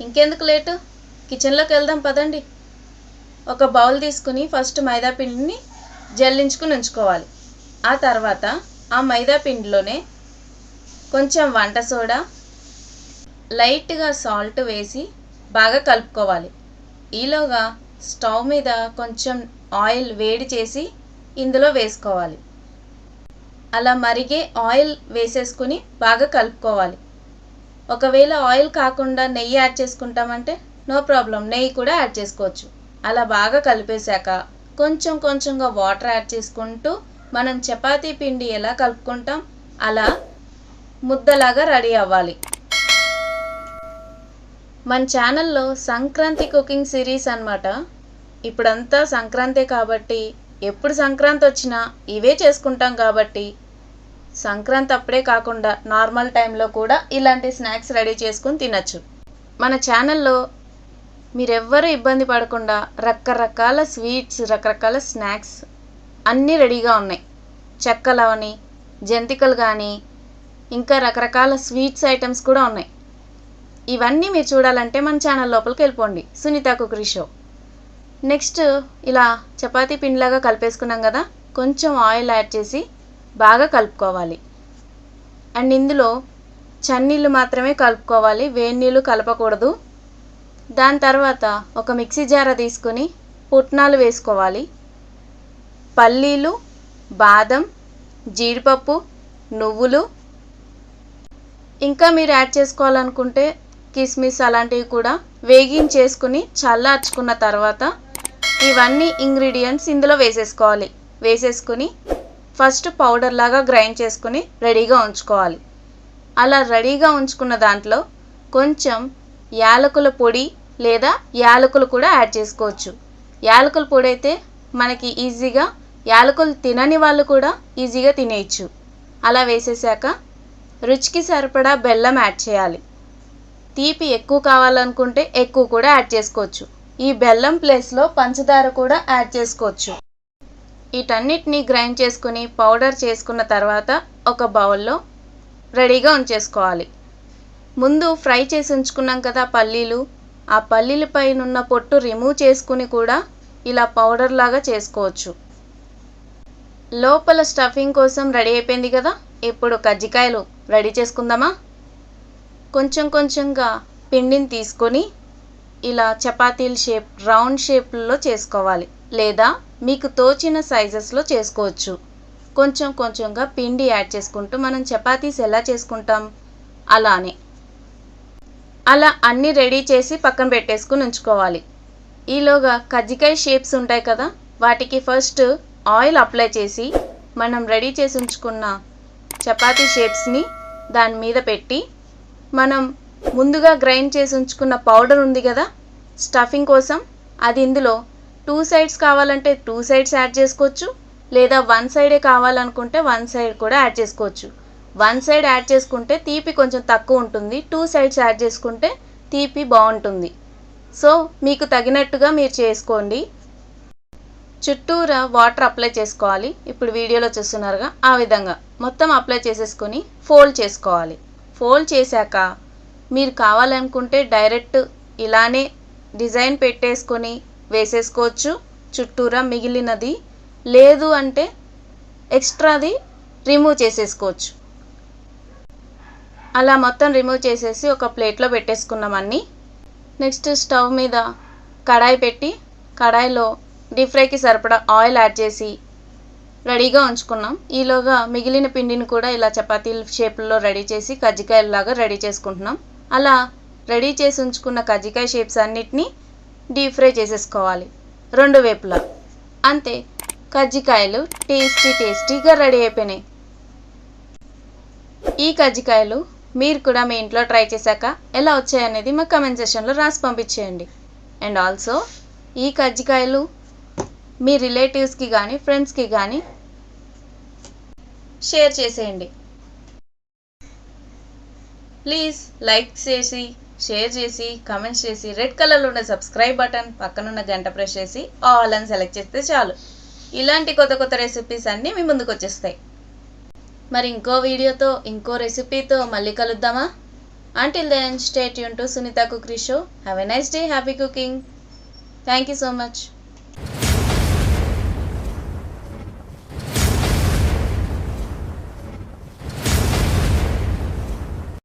ఇంకెందుకు లేటు? కిచెన్లోకి వెళ్దాం పదండి. ఒక బౌల్ తీసుకుని ఫస్ట్ మైదాపిండిని జల్లించుకుని ఉంచుకోవాలి. ఆ తర్వాత ఆ మైదాపిండిలోనే కొంచెం వంట సోడా లైట్గా సాల్ట్ వేసి బాగా కలుపుకోవాలి. ఈలోగా స్టవ్ మీద కొంచెం ఆయిల్ వేడి చేసి ఇందులో వేసుకోవాలి. అలా మరిగే ఆయిల్ వేసేసుకుని బాగా కలుపుకోవాలి. ఒకవేళ ఆయిల్ కాకుండా నెయ్యి యాడ్ చేసుకుంటామంటే నో ప్రాబ్లం నెయ్యి కూడా యాడ్ చేసుకోవచ్చు. అలా బాగా కలిపేశాక కొంచెం కొంచెంగా వాటర్ యాడ్ చేసుకుంటూ మనం చపాతీ పిండి ఎలా కలుపుకుంటాం అలా ముద్దలాగా రెడీ అవ్వాలి. మన ఛానల్లో సంక్రాంతి కుకింగ్ సిరీస్ అన్నమాట. ఇప్పుడంతా సంక్రాంతి కాబట్టి ఎప్పుడు సంక్రాంతి వచ్చినా ఇవే చేసుకుంటాం కాబట్టి సంక్రాంతి అప్పుడే కాకుండా నార్మల్ టైంలో కూడా ఇలాంటి స్నాక్స్ రెడీ చేసుకుని తినచ్చు. మన ఛానల్లో మీరెవ్వరూ ఇబ్బంది పడకుండా రకరకాల స్వీట్స్ రకరకాల స్నాక్స్ అన్నీ రెడీగా ఉన్నాయి. చెక్కలవని జంతికలు కానీ ఇంకా రకరకాల స్వీట్స్ ఐటమ్స్ కూడా ఉన్నాయి. ఇవన్నీ మీరు చూడాలంటే మన ఛానల్ లోపలికి వెళ్ళిపోండి. Sunitha cookery show. నెక్స్ట్ ఇలా చపాతీ పిండిలాగా కలిపేసుకున్నాం కదా కొంచెం ఆయిల్ యాడ్ చేసి బాగా కలుపుకోవాలి. అండ్ ఇందులో చన్నీళ్ళు మాత్రమే కలుపుకోవాలి. వేడి నీళ్ళు కలపకూడదు. దాని తర్వాత ఒక మిక్సీ జార తీసుకుని పుట్నాలు వేసుకోవాలి. పల్లీలు బాదం జీడిపప్పు నువ్వులు. ఇంకా మీరు యాడ్ చేసుకోవాలనుకుంటే కిస్మిస్ అలాంటివి కూడా వేగించేసుకుని చల్లార్చుకున్న తర్వాత ఇవన్నీ ఇంగ్రీడియంట్స్ ఇందులో వేసేసుకోవాలి. వేసేసుకుని ఫస్ట్ పౌడర్ లాగా గ్రైండ్ చేసుకుని రెడీగా ఉంచుకోవాలి. అలా రెడీగా ఉంచుకున్న దాంట్లో కొంచెం యాలకుల పొడి లేదా యాలకులు కూడా యాడ్ చేసుకోవచ్చు. యాలకుల పొడి అయితే మనకి ఈజీగా యాలకులు తినని వాళ్ళు కూడా ఈజీగా తినేయచ్చు. అలా వేసేసాక రుచికి సరిపడా బెల్లం యాడ్ చేయాలి. తీపి ఎక్కువ కావాలనుకుంటే ఎక్కువ కూడా యాడ్ చేసుకోవచ్చు. ఈ బెల్లం ప్లేస్లో పంచదార కూడా యాడ్ చేసుకోవచ్చు. వీటన్నిటిని గ్రైండ్ చేసుకుని పౌడర్ చేసుకున్న తర్వాత ఒక బౌల్లో రెడీగా ఉంచేసుకోవాలి. ముందు ఫ్రై చేసి ఉంచుకున్నాం కదా పల్లీలు. ఆ పల్లీల ఉన్న పొట్టు రిమూవ్ చేసుకుని కూడా ఇలా పౌడర్ లాగా చేసుకోవచ్చు. లోపల స్టఫింగ్ కోసం రెడీ అయిపోయింది కదా? ఇప్పుడు కజ్జికాయలు రెడీ చేసుకుందామా? కొంచెం కొంచెంగా పిండిని తీసుకొని ఇలా చపాతీల షేప్ రౌండ్ షేప్లో చేసుకోవాలి. లేదా మీకు తోచిన సైజెస్లో చేసుకోవచ్చు. కొంచెం కొంచెంగా పిండి యాడ్ చేసుకుంటూ మనం చపాతీస్ ఎలా చేసుకుంటాం? అలానే. అలా అన్నీ రెడీ చేసి పక్కన పెట్టేసుకుని ఉంచుకోవాలి. ఈలోగా కజ్జికాయ షేప్స్ ఉంటాయి కదా వాటికి ఫస్ట్ ఆయిల్ అప్లై చేసి మనం రెడీ చేసి ఉంచుకున్న చపాతీ షేప్స్ని దాని మీద పెట్టి మనం ముందుగా గ్రైండ్ చేసి ఉంచుకున్న పౌడర్ ఉంది కదా స్టఫింగ్ కోసం అది ఇందులో టూ సైడ్స్ కావాలంటే టూ సైడ్స్ యాడ్ చేసుకోవచ్చు. లేదా వన్ సైడే కావాలనుకుంటే వన్ సైడ్ కూడా యాడ్ చేసుకోవచ్చు. వన్ సైడ్ యాడ్ చేసుకుంటే తీపి కొంచెం తక్కువ ఉంటుంది. టూ సైడ్స్ యాడ్ చేసుకుంటే తీపి బాగుంటుంది. సో మీకు తగినట్టుగా మీరు చేసుకోండి. చుట్టూరా వాటర్ అప్లై చేసుకోవాలి. ఇప్పుడు వీడియోలో చూస్తున్నారుగా ఆ విధంగా. మొత్తం అప్లై చేసేసుకొని ఫోల్డ్ చేసుకోవాలి. ఫోల్డ్ చేశాక మీరు కావాలనుకుంటే డైరెక్ట్ ఇలానే డిజైన్ పెట్టేసుకొని వేసేసుకోవచ్చు. చుట్టూరా మిగిలినది లేదు అంటే ఎక్స్ట్రాది రిమూవ్ చేసేసుకోవచ్చు. అలా మొత్తం రిమూవ్ చేసేసి ఒక ప్లేట్లో పెట్టేసుకున్నాం అన్నీ. నెక్స్ట్ స్టవ్ మీద కడాయి పెట్టి కడాయిలో డీప్ ఫ్రైకి సరిపడా ఆయిల్ యాడ్ చేసి రెడీగా ఉంచుకున్నాం. ఈలోగా మిగిలిన పిండిని కూడా ఇలా చపాతీల షేప్లో రెడీ చేసి కజ్జికాయలాగా రెడీ చేసుకుంటున్నాం. అలా రెడీ చేసి ఉంచుకున్న కజ్జికాయ షేప్స్ అన్నిటినీ డీప్ ఫ్రై చేసేసుకోవాలి. రెండు వైపులా. అంతే కజ్జికాయలు టేస్టీ టేస్టీగా రెడీ అయిపోయినాయి. ఈ కజ్జికాయలు మీరు కూడా మీ ఇంట్లో ట్రై చేశాక ఎలా వచ్చాయనేది మా కమెంట్ సెషన్లో రాసి పంపించేయండి. అండ్ ఆల్సో ఈ కజ్జికాయలు మీ రిలేటివ్స్కి కానీ ఫ్రెండ్స్కి కానీ షేర్ చేసేయండి. ప్లీజ్ లైక్ చేసి షేర్ చేసి కమెంట్స్ చేసి రెడ్ కలర్లో ఉన్న సబ్స్క్రైబ్ బటన్ పక్కనున్న గంట ప్రెస్ చేసి ఆల్ అని సెలెక్ట్ చేస్తే చాలు. ఇలాంటి కొత్త కొత్త రెసిపీస్ అన్నీ మీ ముందుకు వచ్చేస్తాయి. మరి ఇంకో వీడియోతో ఇంకో రెసిపీతో మళ్ళీ కలుద్దామా? Until then stay Yoon to Sunitha cookery show have a nice day happy cooking thank you so much